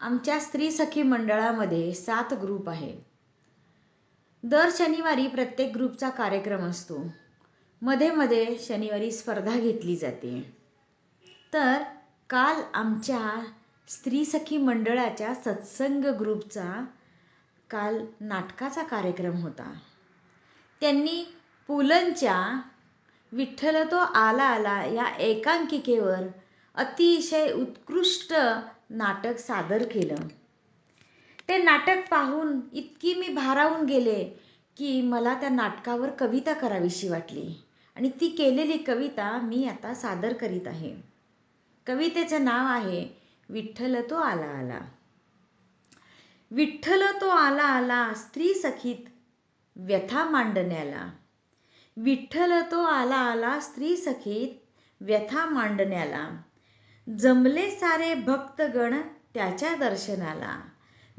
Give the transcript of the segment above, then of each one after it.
आमच्या स्त्री सखी मंडळामध्ये सात ग्रुप आहे. दर शनिवारी प्रत्येक ग्रुपचा कार्यक्रम असतो. मध्ये मध्ये शनिवारी स्पर्धा घेतली जाते. तर काल आमच्या स्त्री सखी मंडळाच्या सत्संग ग्रुपचा काल नाटकाचा कार्यक्रम होता. त्यांनी पुलंच्या विठ्ठल तो आला आला या एकांकिकेवर अतिशय उत्कृष्ट नाटक सादर केलं. ते नाटक पाहून इतकी मी भारावून गेले की मला त्या नाटकावर कविता करावीशी वाटली आणि ती केलेली कविता मी आता सादर करीत आहे. कवितेचं नाव आहे विठ्ठल तो आला आला. विठ्ठल तो आला आला स्त्री सखीत व्यथा मांडण्याला. विठ्ठल तो आला आला स्त्री सखीत व्यथा मांडण्याला. जमले सारे भक्तगण त्याच्या दर्शनाला.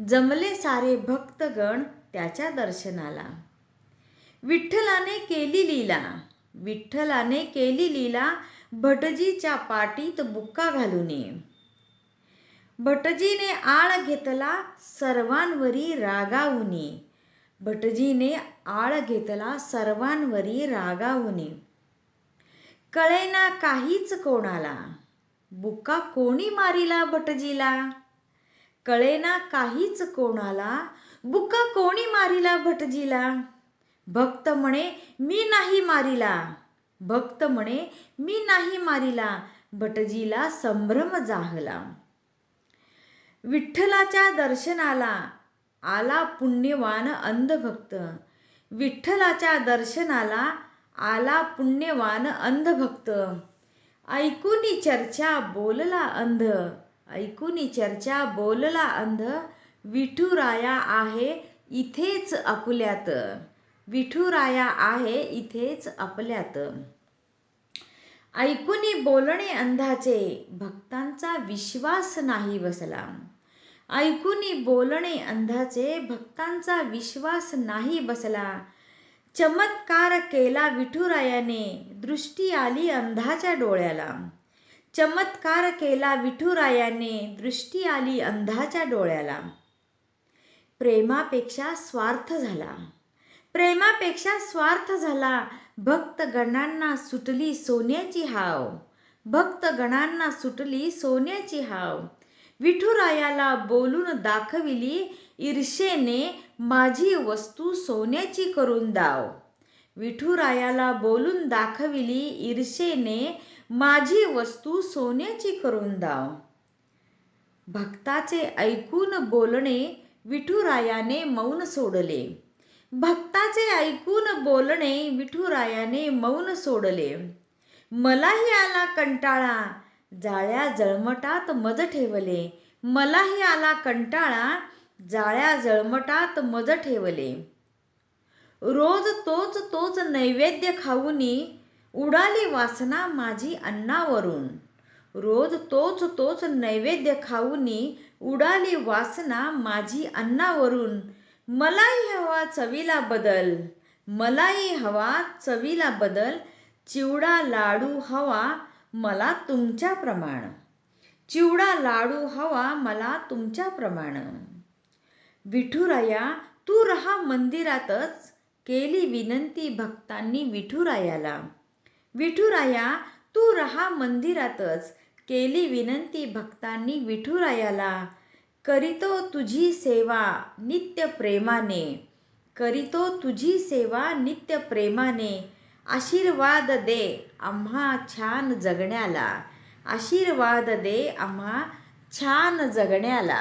जमले सारे भक्तगण त्याच्या दर्शनाला. विठ्ठलाने केली लीला. विठ्ठलाने केली लीला भटजीच्या पाटीत बुक्का घालून. भटजीने आळ घेतला सर्वांवरी रागावुनी. भटजीने आळ घेतला सर्वांवरी रागावुनी. कळेना काहीच कोणाला. बुक्का कोणी मारिला भटजीला? कळेना काहीच कोणाला. बुक्का कोणी मारिला भटजीला? भक्त म्हणे मी नाही मारिला. भक्त म्हणे मी नाही मारिला. भटजीला संभ्रम जाहला विठ्ठलाच्या दर्शनाला आला पुण्यवान अंधभक्त. विठ्ठलाच्या दर्शनाला आला पुण्यवान अंधभक्त. ऐकुनी चर्चा बोलला अंध. ऐकुनी चर्चा बोलला अंध. विठुराया आहे इथेच आपल्यात विठुराया आहे इथेच आपल्यात ऐकुनी बोलणे अंधाचे. भक्तांचा विश्वास नाही बसला. ऐकुनी बोलणे अंधाचे. भक्तांचा विश्वास नाही बसला. चमत्कार केला विठुरायाने दृष्टी आली अंधाच्या डोळ्याला. चमत्कार केला विठुरायाने दृष्टी आली अंधाच्या डोळ्याला. प्रेमापेक्षा स्वार्थ झाला. प्रेमापेक्षा स्वार्थ झाला. भक्तगणांना सुटली सोन्याची हाव. भक्त गणांना सुटली सोन्याची हाव. विठुरायाला बोलून दाखविली ईर्षेने माझी वस्तू सोन्याची करून दाव. विठुरायाला बोलून दाखविली ईर्षेने माझी वस्तू सोन्याची करून दाव. भक्ताचे ऐकून बोलणे विठुरायाने मौन सोडले. भक्ताचे ऐकून बोलणे विठुरायाने मौन सोडले. मलाही आला कंटाळा. जाळ्या जळमटात मज ठेवले. मलाही आला कंटाळा. जाळ्या जळमटात मज ठेवले. रोज तोच तोच नैवेद्य खाऊनी उडाली वासना माझी अन्नावरून. रोज तोच तोच नैवेद्य खाऊनी उडाली वासना माझी अन्नावरून. मलाही हवा चवीला बदल मलाही हवा चवीला बदल चिवडा लाडू हवा मला तुमच्या प्रमाण. चिवडा लाडू हवा मला तुमच्या प्रमाण. विठुराया तू रहा मंदिरातच केली विनंती भक्तांनी विठुरायाला. विठुराया तू रहा मंदिरातच केली विनंती भक्तांनी विठुरायाला. करीतो तुझी सेवा नित्य प्रेमाने. करीतो तुझी सेवा नित्य प्रेमाने. आशीर्वाद दे आम्हा छान जगण्याला. आशीर्वाद दे आम्हा छान जगण्याला.